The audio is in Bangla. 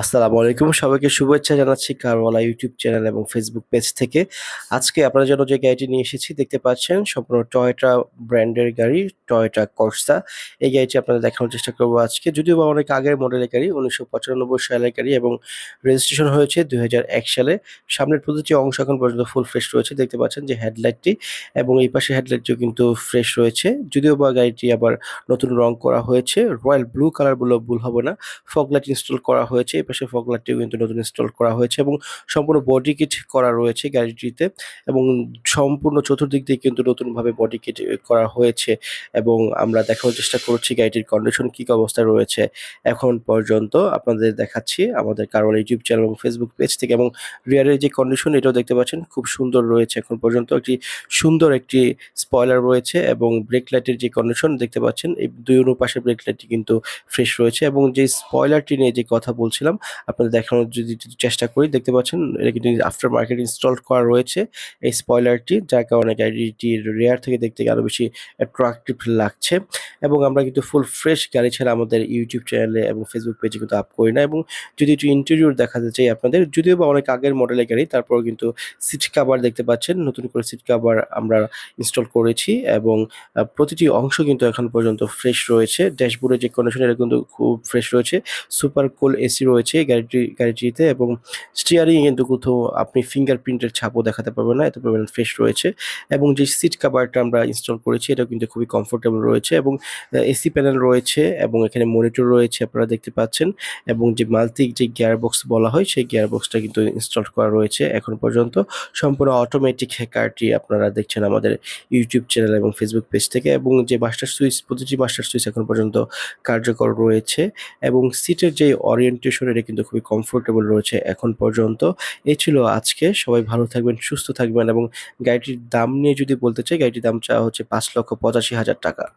আসসালামু আলাইকুম। সবাইকে শুভেচ্ছা জানাচ্ছি কারওয়ালা ইউটিউব চ্যানেল এবং ফেসবুক পেজ থেকে। আজকে আপনাদের জন্য যে গাড়িটি নিয়ে এসেছি, দেখতে পাচ্ছেন সম্পূর্ণ টয়োটা ব্র্যান্ডের গাড়ি টয়োটা কর্সা এই গাড়িটি আপনাদের দেখানোর চেষ্টা করব আজকে। যদিও বা অনেক আগের মডেলের গাড়ি, উনিশশো পঁচানব্বই সালের গাড়ি এবং রেজিস্ট্রেশন হয়েছে দুই হাজার এক সালে। সামনের প্রতিটি অংশ এখন পর্যন্ত ফুল ফ্রেশ রয়েছে। দেখতে পাচ্ছেন যে হেডলাইটটি এবং এই পাশে হেডলাইটটিও কিন্তু ফ্রেশ রয়েছে। যদিও বা গাড়িটি আবার নতুন রং করা হয়েছে রয়্যাল ব্লু কালার বলে ভুল হবে না। ফগলাইট ইনস্টল করা হয়েছে পাশে ফগলাইটটিও কিন্তু নতুন ইনস্টল করা হয়েছে এবং সম্পূর্ণ বডি কিট করা রয়েছে গাড়িটিতে এবং সম্পূর্ণ চতুর্দিক দিয়ে কিন্তু নতুনভাবে বডি কিট করা হয়েছে এবং আমরা দেখানোর চেষ্টা করছি গাড়িটির কন্ডিশন কী অবস্থায় রয়েছে এখন পর্যন্ত আপনাদের দেখাচ্ছি আমাদের কারোর ইউটিউব চ্যানেল এবং ফেসবুক পেজ থেকে এবং রিয়ারের যে কন্ডিশন এটাও দেখতে পাচ্ছেন, খুব সুন্দর রয়েছে এখন পর্যন্ত একটি সুন্দর একটি স্পয়লার রয়েছে এবং ব্রেক লাইটের যে কন্ডিশন দেখতে পাচ্ছেন, এই দুই অনুপাশে ব্রেক লাইটটি কিন্তু ফ্রেশ রয়েছে এবং যে স্পয়লারটি নিয়ে যে কথা বলছিলাম আপনাদের দেখানোর যদি চেষ্টা করি, দেখতে পাচ্ছেন এটা কিন্তু আফটার মার্কেট ইনস্টল করা রয়েছে। এই স্পয়লারটি যার কারণে গাড়িটির রেয়ার থেকে দেখতে আরও বেশি অ্যাট্রাকটিভ লাগছে। এবং আমরা কিন্তু ফুল ফ্রেশ গাড়ি ছাড়া আমাদের ইউটিউব চ্যানেলে এবং ফেসবুক পেজে কিন্তু আপ করি না। এবং যদি একটু ইন্টেরিয়র দেখাতে চাই আপনাদের, যদিও বা অনেক আগের মডেলের গাড়ি তারপর কিন্তু সিট কাভার দেখতে পাচ্ছেন। নতুন করে সিট কাভার আমরা ইনস্টল করেছি এবং প্রতিটি অংশ কিন্তু এখন পর্যন্ত ফ্রেশ রয়েছে। ড্যাশবোর্ডের যে কন্ডিশন এটা কিন্তু খুব ফ্রেশ রয়েছে। সুপার কোল এসি রয়েছে। এই গাড়িটি, গাড়িটিতে এবং স্টিয়ারিং কিন্তু কোথাও আপনি ফিঙ্গারপ্রিন্টের ছাপও দেখাতে পারবেন না, এত পরিমাণ ফ্রেশ রয়েছে এবং যে সিট কাভারটা আমরা ইনস্টল করেছি এটা কিন্তু খুবই কমফোর্টেবল রয়েছে এবং এসি প্যানেল রয়েছে এবং এখানে মনিটর রয়েছে আপনারা দেখতে পাচ্ছেন এবং যে মাল্টি যে গিয়ার বক্স বলা হয় সেই গিয়ার বক্সটা কিন্তু ইনস্টল করা রয়েছে এখন পর্যন্ত। সম্পূর্ণ অটোমেটিক কারটি আপনারা দেখছেন আমাদের ইউটিউব চ্যানেল এবং ফেসবুক পেজ থেকে এবং যে মাস্টার সুইচ প্রতিটি মাস্টার সুইচ এখন পর্যন্ত কার্যকর রয়েছে এবং সিটের যে ওরিয়েন্টেশন এটা কিন্তু খুবই কমফোর্টেবল রয়েছে এখন পর্যন্ত। এই ছিল আজকে। সবাই ভালো থাকবেন, সুস্থ থাকবেন এবং গাড়িটির দাম নিয়ে যদি বলতে চাই, গাড়িটির দাম চাওয়া হচ্ছে পাঁচ লক্ষ পঁচাশি হাজার টাকা।